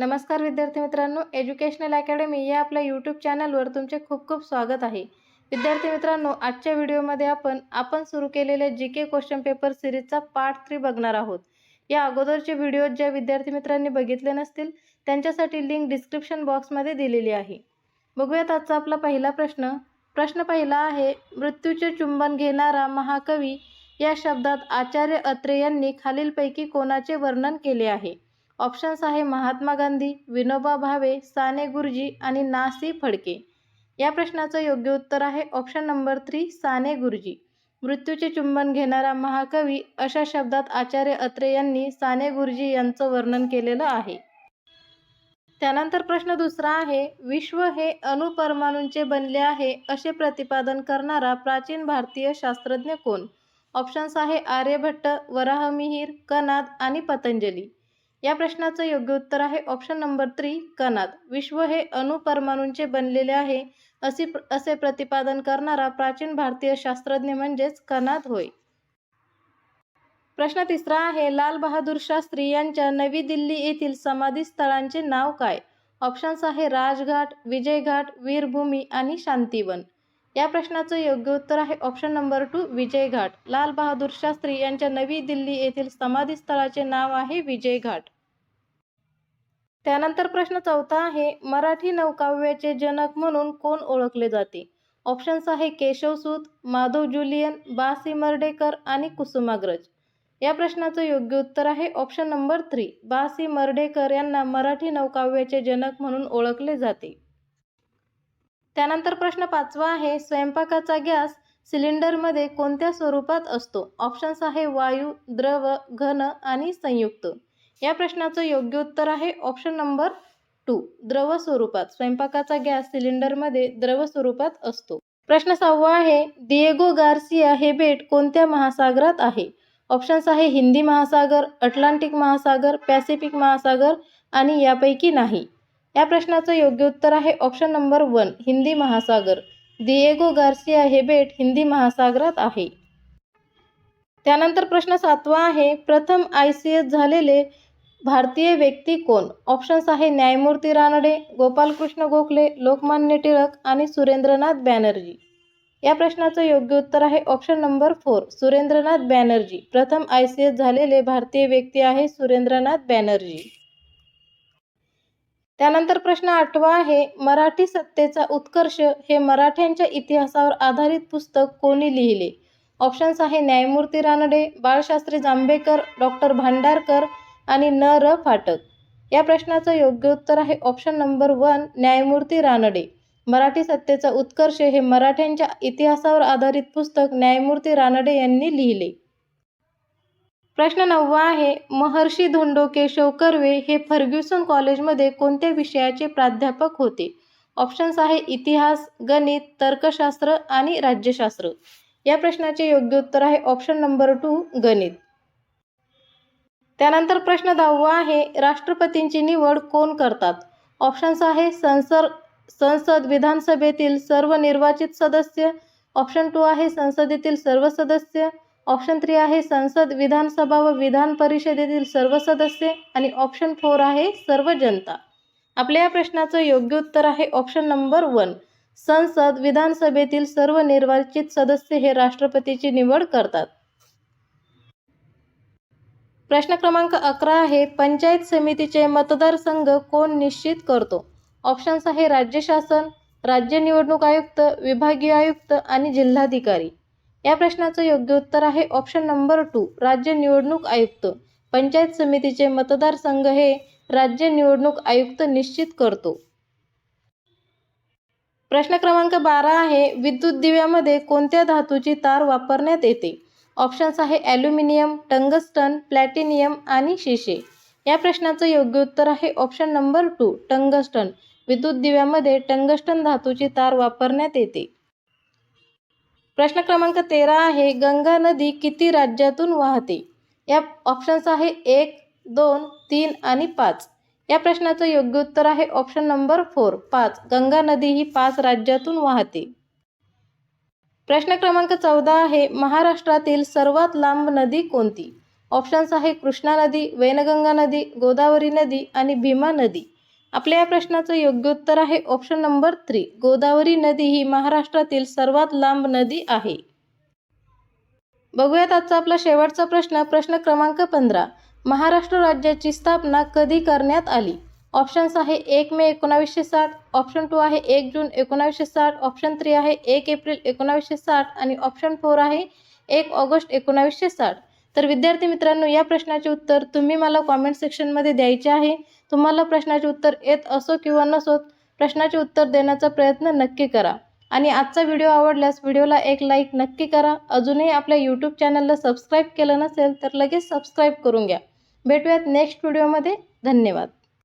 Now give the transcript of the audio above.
नमस्कार विद्यार्थी मित्रांनो एज्युकेशनल अकॅडमी या आपल्या यूट्यूब चॅनलवर तुमचे खूप खूप स्वागत आहे. विद्यार्थी मित्रांनो आजच्या व्हिडिओमध्ये आपण आपण सुरू केलेल्या जी के क्वेश्चन पेपर सिरीजचा पार्ट थ्री बघणार आहोत. या अगोदरचे व्हिडिओ ज्या विद्यार्थी मित्रांनी बघितले नसतील त्यांच्यासाठी लिंक डिस्क्रिप्शन बॉक्समध्ये दिलेली आहे. बघूयात आजचा आपला पहिला प्रश्न. प्रश्न पहिला आहे मृत्यूचे चुंबन घेणारा महाकवी या शब्दात आचार्य अत्रे यांनी खालीलपैकी कोणाचे वर्णन केले आहे? ऑप्शन्स आहे महात्मा गांधी विनोबा भावे साने गुरुजी आणि नासी फडके. या प्रश्नाचं योग्य उत्तर आहे option number three Sane Guruji. मृत्यूचे चुंबन घेणारा महाकवी अशा शब्दात आचार्य अत्रे यांनी साने गुरुजी यांचं वर्णन केलेलं आहे. त्यानंतर प्रश्न दुसरा आहे विश्व हे अणुपरमाणूंचे बनले आहे असे प्रतिपादन करणारा प्राचीन भारतीय शास्त्रज्ञ कोण? ऑप्शन्स आहे आर्यभट्ट वराहमिहीर कनाद आणि पतंजली. या प्रश्नाचं योग्य उत्तर आहे ऑप्शन नंबर थ्री कनाद विश्व हे अणुपरमाणूंचे बनलेले आहे असे असे प्रतिपादन करणारा प्राचीन भारतीय शास्त्रज्ञ म्हणजेच कनाद होय. प्रश्न तिसरा आहे लाल बहादूर शास्त्री यांच्या नवी दिल्ली येथील समाधी स्थळांचे नाव काय? ऑप्शन्स आहे राजघाट विजयघाट वीरभूमी आणि शांतीवन. या प्रश्नाचं योग्य उत्तर आहे option number two Vijayghat. Lal Bahadur Shastri यांच्या नवी दिल्ली येथील समाधी स्थळाचे नाव आहे विजयघाट. त्यानंतर प्रश्न चौथा आहे मराठी नौकाव्याचे जनक म्हणून कोण ओळखले जाते? ऑप्शन्स आहे केशवसूत माधव जुलियन बा सी मर्डेकर आणि कुसुमाग्रज या प्रश्नाचं योग्य उत्तर आहे option number three B C Mardhekar यांना मराठी नौकाव्याचे जनक म्हणून ओळखले जाते. त्यानंतर प्रश्न पाचवा आहे स्वयंपाकाचा गॅस सिलेंडरमध्ये कोणत्या स्वरूपात असतो? ऑप्शन्स आहे वायू द्रव घन आणि संयुक्त. या प्रश्नाचं योग्य उत्तर आहे ऑप्शन नंबर टू द्रव स्वरूपात. स्वयंपाकाचा गॅस सिलेंडरमध्ये द्रव स्वरूपात असतो. प्रश्न सहावा आहे दिएगो गार्सिया हे बेट कोणत्या महासागरात आहे? ऑप्शन्स आहे हिंदी महासागर अटलांटिक महासागर पॅसिफिक महासागर आणि यापैकी नाही. या प्रश्नाचं योग्य उत्तर आहे ऑप्शन नंबर वन हिंदी महासागर. दिएगो गार्सिया हे बेट हिंदी महासागरात आहे. त्यानंतर प्रश्न सातवा आहे प्रथम आय सी एस झालेले भारतीय व्यक्ती कोण? ऑप्शन्स आहे न्यायमूर्ती रानडे गोपालकृष्ण गोखले लोकमान्य टिळक आणि सुरेंद्रनाथ बॅनर्जी. या प्रश्नाचं योग्य उत्तर आहे option number four Surendranath Banerjee. प्रथम आय सी एस झालेले भारतीय व्यक्ती आहे सुरेंद्रनाथ बॅनर्जी. त्यानंतर प्रश्न आठवा आहे मराठी सत्तेचा उत्कर्ष हे मराठ्यांच्या इतिहासावर आधारित पुस्तक कोणी लिहिले? ऑप्शन्स आहे न्यायमूर्ती रानडे बाळशास्त्री जांभेकर डॉक्टर भांडारकर आणि न र फाटक. या प्रश्नाचं योग्य उत्तर आहे ऑप्शन नंबर वन न्यायमूर्ती रानडे. मराठी सत्तेचा उत्कर्ष हे मराठ्यांच्या इतिहासावर आधारित पुस्तक न्यायमूर्ती रानडे यांनी लिहिले. प्रश्न नववा आहे महर्षी धोंडो केशव कर्वे हे फर्ग्युसन कॉलेजमध्ये कोणत्या विषयाचे प्राध्यापक होते? ऑप्शन्स आहे इतिहास गणित तर्कशास्त्र आणि राज्यशास्त्र. या प्रश्नाचे योग्य उत्तर आहे ऑप्शन नंबर टू गणित. त्यानंतर प्रश्न दहावा आहे राष्ट्रपतींची निवड कोण करतात? ऑप्शन्स आहे संसद संसद विधानसभेतील सर्व निर्वाचित सदस्य. ऑप्शन टू आहे संसदेतील सर्व सदस्य. ऑप्शन थ्री आहे संसद विधानसभा व विधान परिषदेतील सर्व सदस्य आणि ऑप्शन फोर आहे सर्व जनता. आपल्या या प्रश्नाचं योग्य उत्तर आहे ऑप्शन नंबर वन. संसद विधानसभेतील सर्व निर्वाचित सदस्य हे राष्ट्रपतीची निवड करतात. प्रश्न क्रमांक अकरा आहे पंचायत समितीचे मतदारसंघ कोण निश्चित करतो? ऑप्शन्स आहे राज्य शासन राज्य निवडणूक आयुक्त विभागीय आयुक्त आणि जिल्हाधिकारी. या प्रश्नाचं योग्य उत्तर आहे ऑप्शन नंबर टू राज्य निवडणूक आयुक्त. पंचायत समितीचे मतदारसंघ हे राज्य निवडणूक आयुक्त निश्चित करतो. प्रश्न क्रमांक बारा आहे विद्युत दिव्यामध्ये कोणत्या धातूची तार वापरण्यात येते? ऑप्शन्स आहे ॲल्युमिनियम टंगस्टन प्लॅटिनियम आणि शिशे. या प्रश्नाचं योग्य उत्तर आहे ऑप्शन नंबर टू टंगस्टन विद्युत दिव्यामध्ये टंगस्टन धातूची तार वापरण्यात येते. प्रश्न क्रमांक तेरा आहे गंगा नदी किती राज्यातून वाहते? या ऑप्शन्स आहे एक दोन तीन आणि पाच. या प्रश्नाचं योग्य उत्तर आहे ऑप्शन नंबर फोर पाच. गंगा नदी ही पाच राज्यातून वाहते. प्रश्न क्रमांक चौदा आहे महाराष्ट्रातील सर्वात लांब नदी कोणती? ऑप्शन्स आहे कृष्णा नदी वैनगंगा नदी गोदावरी नदी आणि भीमा नदी. आपल्या या प्रश्नाचं योग्य उत्तर आहे ऑप्शन नंबर थ्री गोदावरी नदी ही महाराष्ट्रातील सर्वात लांब नदी आहे. बघूयात आजचा आपला शेवटचा प्रश्न प्रश्न क्रमांक पंधरा. महाराष्ट्र राज्याची स्थापना कधी करण्यात आली? ऑप्शन्स आहे एक मे एकोणावीसशे साठ ऑप्शन टू आहे एक जून एकोणावीसशे साठ ऑप्शन थ्री आहे एक एप्रिल एकोणावीसशे साठ आणि ऑप्शन फोर आहे एक ऑगस्ट एकोणावीसशे साठ. तर विद्यार्थी मित्रांनो या प्रश्नाचे उत्तर तुम्ही मला कॉमेंट सेक्शनमध्ये द्यायचे आहे. तुम्हाला प्रश्नाचे उत्तर येत असो किंवा नसो प्रश्नाचे उत्तर देण्याचा प्रयत्न नक्की करा. आणि आजचा व्हिडिओ आवडल्यास व्हिडिओला एक लाईक नक्की करा. अजूनही आपल्या यूट्यूब चॅनलला सबस्क्राईब केलं नसेल तर लगेच सबस्क्राईब करून घ्या. भेटूयात नेक्स्ट व्हिडिओमध्ये धन्यवाद.